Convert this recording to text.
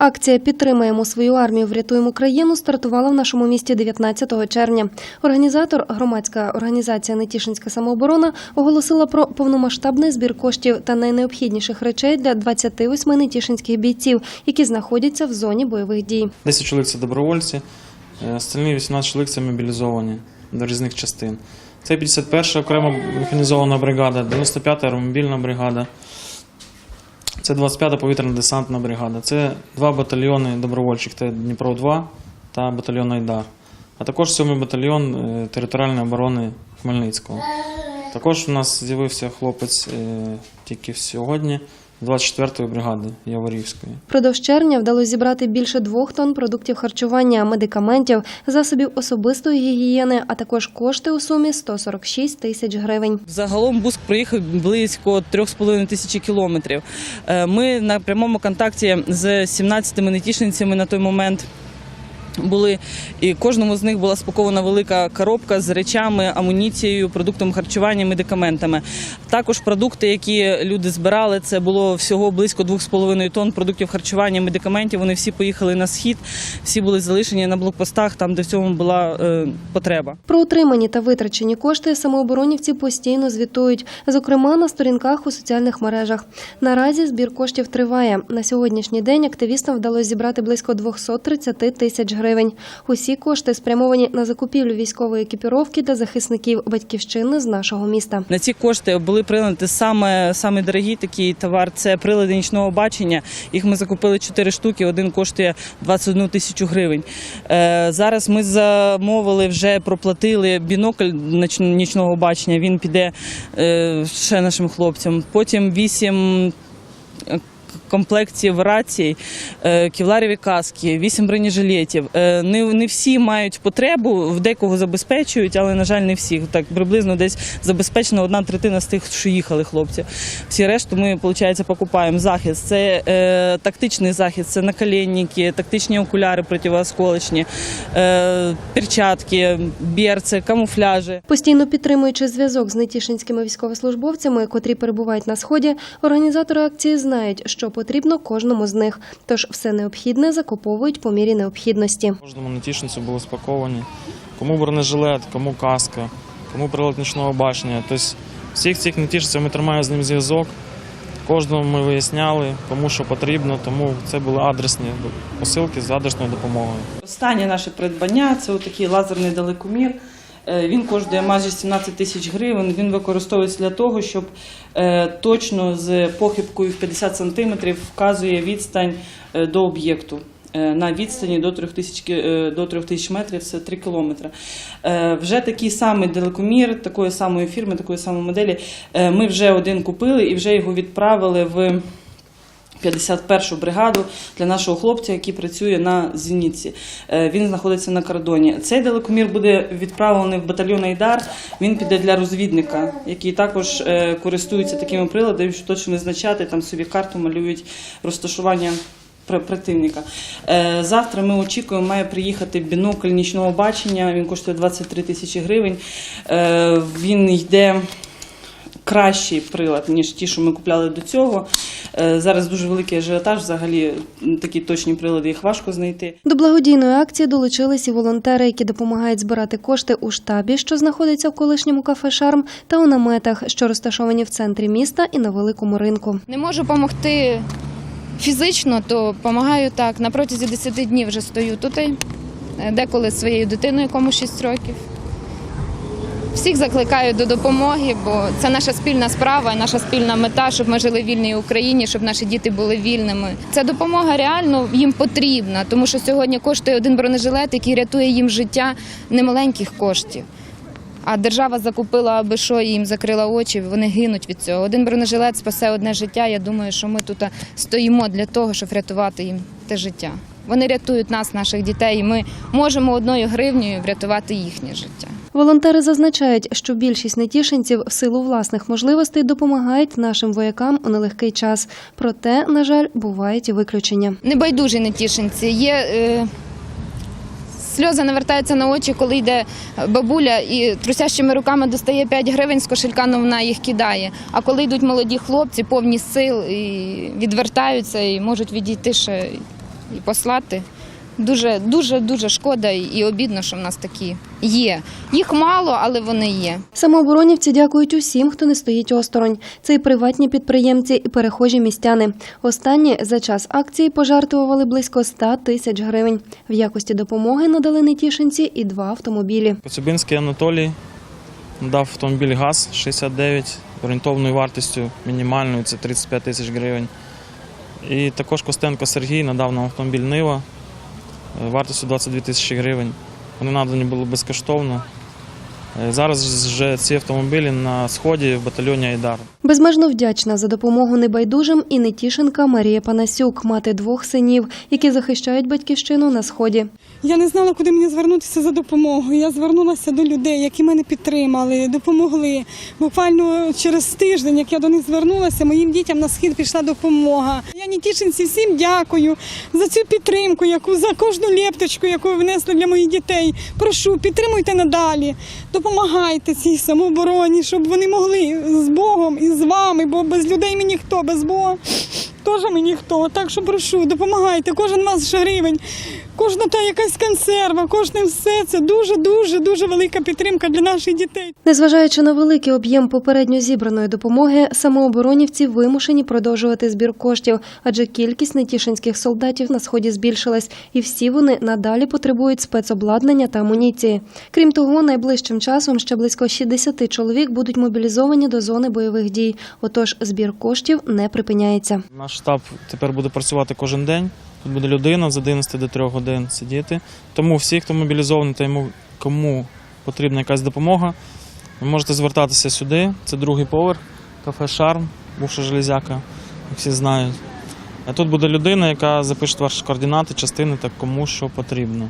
Акція Підтримаємо свою армію, врятуємо країну стартувала в нашому місті 19 червня. Організатор, громадська організація Нетішинська самооборона, оголосила про повномасштабний збір коштів та найнеобхідніших речей для 28 нетішинських бійців, які знаходяться в зоні бойових дій. 10 чоловік це добровольці, е, остальні 18 чоловік це мобілізовані до різних частин. Це 51 окрема механізована бригада, 95-та аеромобільна бригада, це 25-та повітряна десантна бригада, це два батальйони добровольчих, це Дніпро-2 та батальйон Айдар, а також 7-й батальйон е, територіальної оборони Хмельницького. Також у нас з'явився хлопець е, тільки сьогодні 24-ї бригади Яворівської. Продовж червня вдалося зібрати більше двох тонн продуктів харчування, медикаментів, засобів особистої гігієни, а також кошти у сумі 146 тисяч гривень. Загалом Буск проїхав близько 3,5 тисячі кілометрів. Е, Ми на прямому контакті з 17 нетішницями на той момент. Були і кожному з них була спакована велика коробка з речами, амуніцією, продуктом харчування, медикаментами. Також продукти, які люди збирали, це було всього близько 2,5 тонн продуктів харчування, медикаментів. Вони всі поїхали на схід, всі були залишені на блокпостах, там де в цьому була е, потреба. Про отримані та витрачені кошти самооборонівці постійно звітують, зокрема на сторінках у соціальних мережах. Наразі збір коштів триває. На сьогоднішній день активістам вдалося зібрати близько 230 тисяч гривень. Усі кошти спрямовані на закупівлю військової екіпіровки для захисників батьківщини з нашого міста. На ці кошти були прийняті саме, саме дорогі такий товар. Це прилади нічного бачення. Їх ми закупили 4 штуки. Один коштує 21 тисячу гривень. Е, зараз ми замовили, вже проплатили бінокль нічного бачення. Він піде е, ще нашим хлопцям. Потім 8 комплектів рацій, е, кевларові каски, вісім бронежилетів. Е, Не, всі мають потребу, в декого забезпечують, але, на жаль, не всіх. Так приблизно десь забезпечена одна третина з тих, що їхали хлопці. Всі решту ми, виходить, покупаємо. Захист це е, тактичний захист, це наколенники, тактичні окуляри противоосколочні, перчатки, берці, камуфляжі. Постійно підтримуючи зв'язок з нетішинськими військовослужбовцями, котрі перебувають на сході, організатори акції знають, що потрібно кожному з них. Тож все необхідне закуповують по мірі необхідності. Кожному нетішинцю були спаковані. Кому бронежилет, кому каска, кому прилад нічного бачення. Тобто всіх цих нетішинців ми тримаємо з ним зв'язок. Кожному ми виясняли, кому що потрібно, тому це були адресні посилки з адресною допомогою. Останнє наше придбання це отакий лазерний далекомір. Е, Він коштує майже 17 тисяч гривень. Він використовується для того, щоб е, точно з похибкою в 50 сантиметрів вказує відстань е, до об'єкту. На відстані до 3000, ки- е, до 3000 метрів це 3 кілометри. Вже такий самий далекомір, такої самої фірми, такої самої моделі. Ми вже один купили і вже його відправили в 51-шу бригаду для нашого хлопця, який працює на Зеніці. Е, Він знаходиться на кордоні. Цей далекомір буде відправлений в батальйон Айдар. Він піде для розвідника, який також е, користується такими приладами, що точно визначати там собі карту малюють розташування. Противника. Е, Завтра ми очікуємо, має приїхати бінокль нічного бачення. Він коштує 23 тисячі гривень. Він йде кращий прилад, ніж ті, що ми купляли до цього. Е, Зараз дуже великий ажіотаж. Взагалі такі точні прилади їх важко знайти. До благодійної акції долучились і волонтери, які допомагають збирати кошти у штабі, що знаходиться в колишньому кафе Шарм, та у наметах, що розташовані в центрі міста і на великому ринку. Не можу допомогти фізично, то допомагаю так. На протязі 10 днів вже стою тут, е, деколи зі своєю дитиною, якому 6 років. Всіх закликаю до допомоги, бо це наша спільна справа, наша спільна мета, щоб ми жили в вільній Україні, щоб наші діти були вільними. Ця допомога реально їм потрібна, тому що сьогодні коштує один бронежилет, який рятує їм життя немаленьких коштів. А держава закупила аби що і їм закрила очі. Вони гинуть від цього. Один бронежилет спасе одне життя. Я думаю, що ми тут стоїмо для того, щоб врятувати їм те життя. Вони рятують нас, наших дітей. і Ми можемо одною гривнею врятувати їхнє життя. Волонтери зазначають, що більшість нетішинців в силу власних можливостей допомагають нашим воякам у нелегкий час. Проте, на жаль, бувають і виключення. Небайдужі нетішинці. Є е, сльози навертаються на очі, коли йде бабуля і трусящими руками достає 5 гривень з кошелька, але вона їх кидає. А коли йдуть молоді хлопці, повні сил і відвертаються і можуть відійти ще і послати. Дуже, дуже, дуже шкода і обідно, що в нас такі є. Їх мало, але вони є. Самооборонівці дякують усім, хто не стоїть осторонь. Це і приватні підприємці, і перехожі містяни. Останні за час акції пожертвували близько 100 тисяч гривень. В якості допомоги надали нетішинці і два автомобілі. Коцюбинський Анатолій надав автомобіль ГАЗ-69 орієнтовною вартістю мінімальною це 35 тисяч гривень. І також Костенко Сергій надав нам автомобіль Нива вартістю 22 тисячі гривень. Вони надані були безкоштовно. Е, Зараз вже ці автомобілі на сході в батальйоні Айдар. Безмежно вдячна за допомогу небайдужим і нетішинка Марія Панасюк, мати двох синів, які захищають батьківщину на сході. Я не знала, куди мені звернутися за допомогою. Я звернулася до людей, які мене підтримали, допомогли. Буквально через тиждень, як я до них звернулася, моїм дітям на схід пішла допомога. Я нетішинці всім дякую за цю підтримку, яку за кожну лепточку, яку ви внесли для моїх дітей. Прошу, підтримуйте надалі, допомагайте цій самообороні, щоб вони могли з Богом і з вами, бо без людей ми ніхто, без Бога. Теж ми ніхто. Так що прошу, допомагайте. Кожен вас гривень, кожна та якась консерва, кожне все це дуже, дуже, дуже велика підтримка для наших дітей. Незважаючи на великий об'єм попередньо зібраної допомоги, самооборонівці вимушені продовжувати збір коштів, адже кількість нетішинських солдатів на сході збільшилась, і всі вони надалі потребують спецобладнання та амуніції. Крім того, найближчим часом ще близько 60 чоловік будуть мобілізовані до зони бойових дій. Отож, збір коштів не припиняється. Штаб тепер буде працювати кожен день. Тут буде людина з 11 до 3 годин сидіти. Тому всі, хто мобілізований та йому кому потрібна якась допомога, ви можете звертатися сюди. Це другий поверх, кафе Шарм, бувша железяка, як всі знають. А тут буде людина, яка запише ваші координати, частини та кому що потрібно.